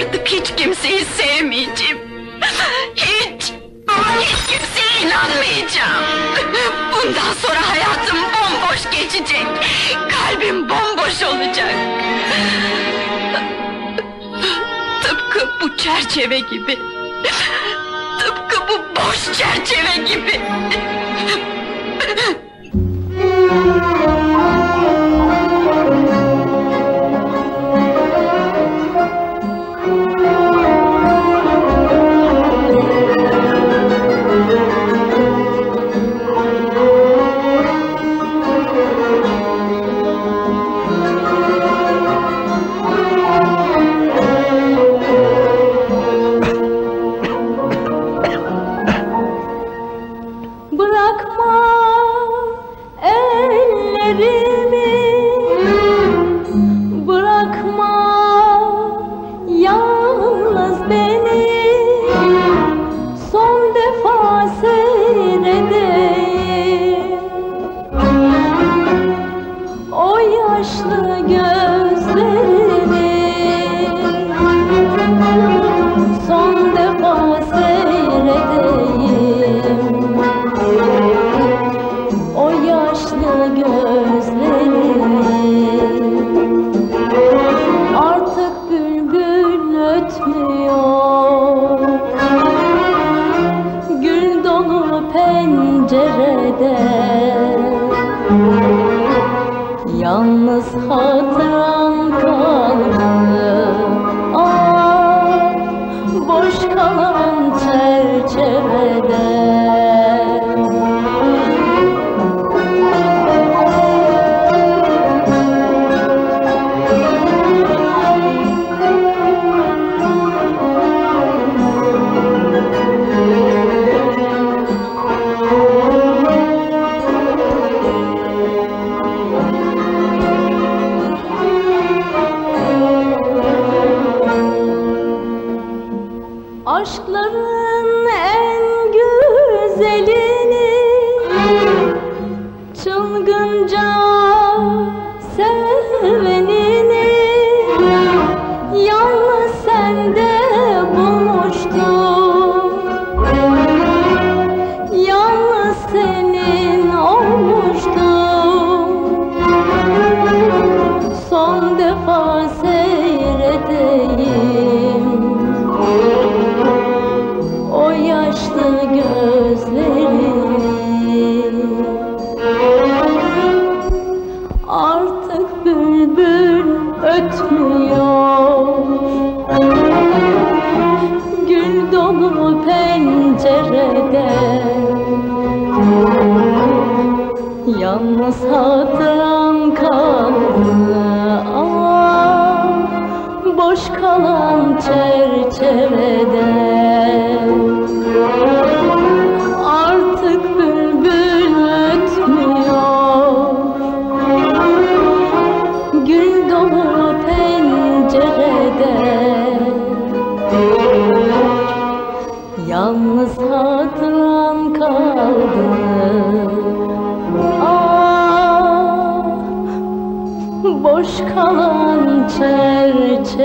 Artık hiç kimseyi sevmeyeceğim. Hiç, hiç kimseye inanmayacağım. Bundan sonra hayatım bomboş geçecek. Kalbim bomboş olacak. Tıpkı bu çerçeve gibi. Tıpkı bu boş çerçeve gibi. Ellerimi Bırakma yalnız beni Son defa seyredeyim. O yaşlı gözlerini Son defa seyredeyim. O yaşlı gözlerini Aşkların en güzelini. Çılgınca sevenini Yalnız hatıram kaldı Boş kalan çerçevede Yalnız hatıram kaldı. Ah, boş kalan çerçevede